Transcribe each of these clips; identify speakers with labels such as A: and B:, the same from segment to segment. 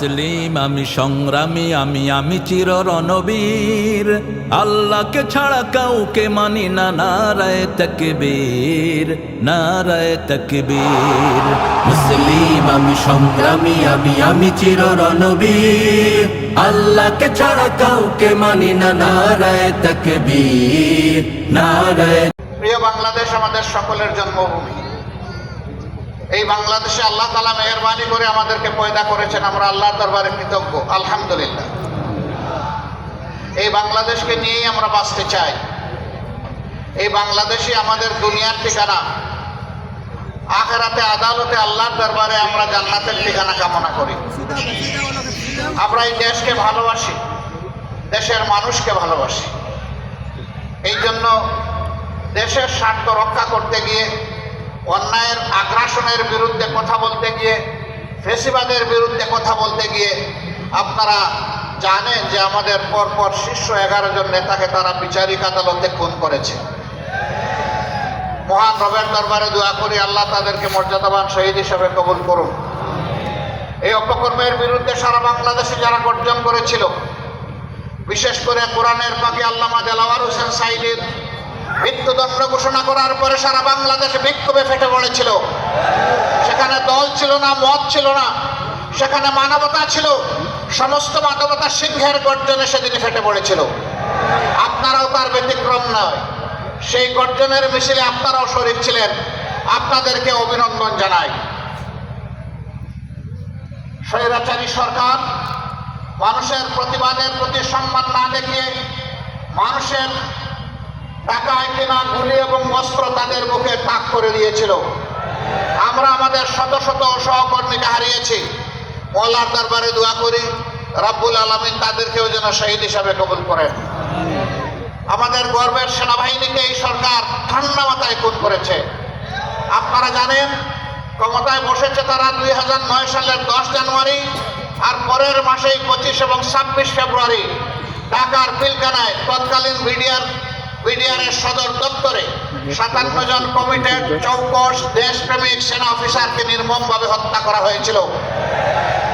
A: মুসলিম, আমি সংগ্রামী, আমি আমি চির রণবীর আল্লাহকে ছাড়া কাউকে মানি না, নারায় তকবীর নারায় তকবীর। মুসলিম, আমি সংগ্রামী, আমি আমি চির রণবীর আল্লাহকে ছাড়া কাউকে মানি না, নারায় তকবীর, নারায়
B: প্রিয় বাংলাদেশ, আমাদের সকলের জন্মভূমি। এই বাংলাদেশে আল্লাহ তালা মেহরবানি করে আমাদেরকে পয়দা করেছেন, আমরা আল্লাহর দরবারে কৃতজ্ঞ, আলহামদুলিল্লাহ। এই বাংলাদেশকে নিয়েই আমরা বাঁচতে চাই। এই বাংলাদেশই আমাদের দুনিয়ার ঠিকানা। আখেরাতে আদালতে আল্লাহর দরবারে আমরা জান্নাতের ঠিকানা কামনা করি। আমরা এই দেশকে ভালোবাসি, দেশের মানুষকে ভালোবাসি। এই জন্য দেশের স্বার্থ রক্ষা করতে গিয়ে অন্যায়ের আগ্রাসনের বিরুদ্ধে কথা বলতে গিয়ে, ফেসিবাদের বিরুদ্ধে কথা বলতে গিয়ে আপনারা জানেন যে আমাদের পরপর শীর্ষ এগারো জন নেতাকে তারা বিচারিক আদালতে খুন করেছে। মহান রবের দরবারে দোয়া করি আল্লাহ তাদেরকে মর্যাদাবান শহীদ হিসেবে কবুল করুন। এই অপকর্মের বিরুদ্ধে সারা বাংলাদেশে যারা গর্জন করেছিল, বিশেষ করে কোরআনের পাখি আল্লামা দেলাওয়ার হোসেন সাইদের মৃত্যুদণ্ড ঘোষণা করার পরে সারা বাংলাদেশে বিক্ষোভে ফেটে পড়েছিল। সেখানে দল ছিল না, মত ছিল না। সেখানে মানবতা ছিল। সমস্ত মানবতা সিংহের গর্জনে সেদিন ফেটে পড়েছিল। আপনারাও তার ব্যতিক্রম নয়। সেই গর্জনের মিছিলে আপনারাও শরীর ছিলেন। আপনাদেরকে অভিনন্দন জানাই। স্বৈরাচারী সরকার, মানুষের প্রতিবাদের প্রতি সম্মান না দেখিয়ে মানুষের টাকায় কেনা গুলি এবং অস্ত্র তাদের মুখে তাক করে দিয়েছিল। আমরা আমাদের শত শত সহকর্মীকে হারিয়েছি। মোল্লার দরবারে দোয়া করি, রাব্বুল আলমিন তাদেরকেও যেন শহীদ হিসাবে কবুল করেন। আমাদের গর্বের সেনাবাহিনীকে এই সরকার ঠান্ডা মাথায় খুন করেছে। আপনারা জানেন, ক্ষমতায় বসেছে তারা দুই নয় সালের দশ জানুয়ারি আর পরের মাসেই পঁচিশ এবং ছাব্বিশ ফেব্রুয়ারি। ঢাকার পিলকানায় তৎকালীন বিডিআর বিডিআরের সদর দপ্তরে সাতান্ন জন কমিটেড চৌকস দেশপ্রেমিক সেনা অফিসারকে নির্মমভাবে হত্যা করা হয়েছিল।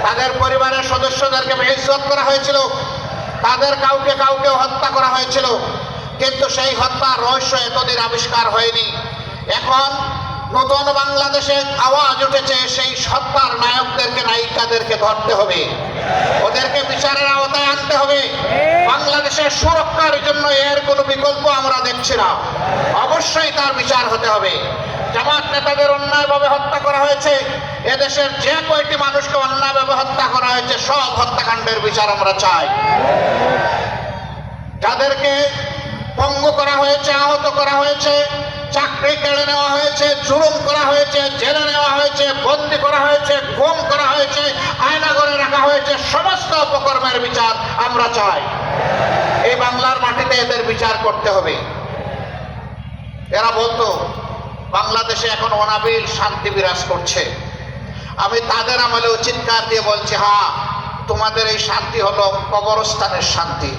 B: তাদের পরিবারের সদস্যদেরকে বেইজ্জত করা হয়েছিল। তাদের কাউকে কাউকে হত্যা করা হয়েছিল। কিন্তু সেই হত্যার রহস্য এতদিন আবিষ্কার হয়নি। এখন নতুন বাংলাদেশে আওয়াজ উঠেছে, সেই সত্তার নায়কদেরকে নায়িকাদেরকে ধরতে হবে? ওদেরকে বিচারের আওতায় আনতে হবে? বাংলাদেশের সুরক্ষার জন্য এর কোনো বিকল্প আমরা দেখছি না। অবশ্যই তার বিচার হতে হবে। জামাত নেতাদের অন্যায়ভাবে হত্যা করা হয়েছে। এদেশের যে কয়টি মানুষকে অন্যায়ভাবে হত্যা করা হয়েছে, সব হত্যাকাণ্ডের বিচার আমরা চাই। যাদেরকে পঙ্গু করা হয়েছে, আহত করা হয়েছে চাকরি কেড়ে নেওয়া হয়েছে, জুলুম করা হয়েছে, জেলে নেওয়া হয়েছে, বন্দি করা হয়েছে, গুম করা হয়েছে, আয়নাগরে রাখা হয়েছে, সমস্ত অপকর্মের বিচার আমরা চাই। এই বাংলার মাটিতে এদের বিচার করতে হবে। এরা বলতো, বাংলাদেশে এখন অনাবিল শান্তি বিরাজ করছে। আমি তাদের আমলেও চিৎকার দিয়ে বলছি হ্যাঁ তোমাদের এই শান্তি হলো কবরস্থানের শান্তি।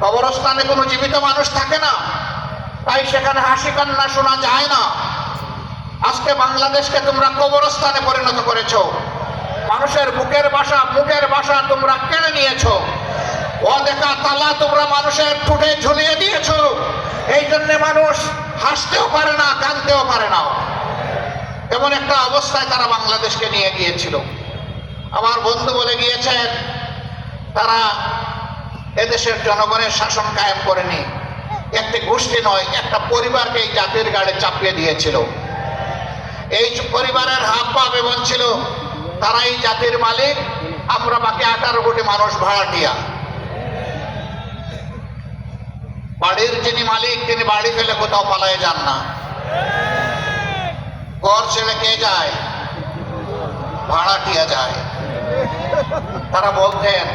B: কবরস্থানে কোনো জীবিত মানুষ থাকে না। তাই সেখানে হাসি কান্না শোনা যায় না। আজকে বাংলাদেশকে তোমরা কবরস্থানে পরিণত করেছ। মানুষের বুকের বাসা, মুখের বাসা তোমরা কেড়ে নিয়েছো। অদেখা তালা তোমরা মানুষের ঠুটে ঝুলিয়ে দিয়েছ। এই জন্য মানুষ হাসতেও পারে না, কাঁদতেও পারে না। এমন একটা অবস্থায় তারা বাংলাদেশকে নিয়ে গিয়েছিল। আমার বন্ধু বলে গিয়েছেন, তারা এদেশের জনগণের শাসন কায়েম করেনি। একটি গোষ্ঠী নয়, একটা পরিবারকে এই জাতির গাড়ে চাপিয়ে দিয়েছিল। এই পরিবারের হাত পা বেবন ছিল এই জাতির মালিক, আমরা বাকি আঠারো কোটি মানুষ ভাড়াটিয়া। বাড়ির যিনি মালিক, তিনি বাড়ি ফেলে কোথাও পালায় যান না। ঘর ছেড়ে কে যায়? ভাড়াটিয়া যায়। তারা বলতেন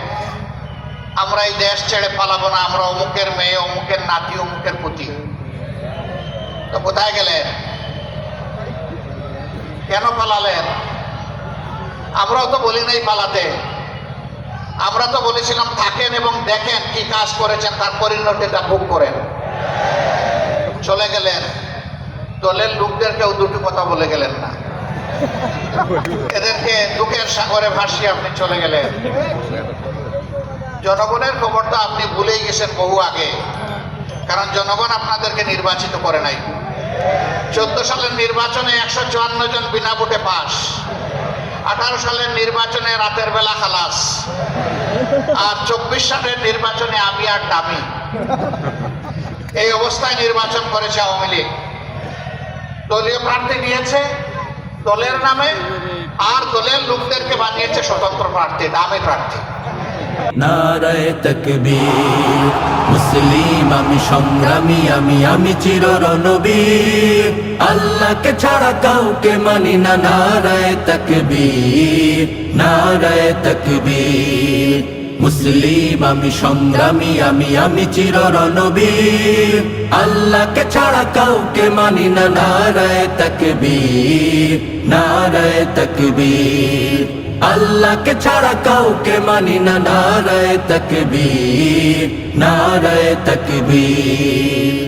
B: আমরা এই দেশ ছেড়ে পালাবো না, আমরা অমুকের মেয়ে, অমুকের নাতি, অমুকের পুতি। তো কোথায় গেলেন? কেন পালালেন? আমরাও তো বলি নাই পালাতে। আমরা তো বলেছিলাম, থাকেন এবং দেখেন কি কাজ করেছেন তার পরিণতিটা ভোগ করেন। চলে গেলেন। দলের লোকদের কেউ দুটো কথা বলে গেলেন না। এদেরকে দুঃখের সাগরে ভাসিয়ে আপনি চলে গেলেন। জনগণের খবরটা আপনি ভুলেই গেছেন বহু আগে। কারণ জনগণ আপনাদেরকে নির্বাচিত করে নাই। চোদ্দ সালের নির্বাচনে একশো চুয়ান্ন জন বিনা ভোটে পাস আঠারো সালের নির্বাচনে রাতের বেলা খালাস। আর চব্বিশ সালের নির্বাচনে আমি আর দামি। এই অবস্থায় নির্বাচন করেছে আওয়ামী লীগ। দলীয় প্রার্থী নিয়েছে দলের নামে, আর দলের লোকদেরকে বানিয়েছে স্বতন্ত্র প্রার্থী, দামি প্রার্থী।
A: নারায় তকবীর, মুসলিম আমি সংগ্রামী, আমি আমি চির রণবীর আল্লাহকে ছাড়া কাউকে মানি না, নারায় তকবীর নারায় তকবীর। মুসলিম, আমি সংগ্রামী, আমি আমি চির রণবীর আল্লাহকে ছাড়া কাউকে মানি না, নারায় তকবীর নারায় তকবীর। আল্লাহকে ছাড়া কাউকে মানি না, নারায় তকবীর নারায় তকবীর।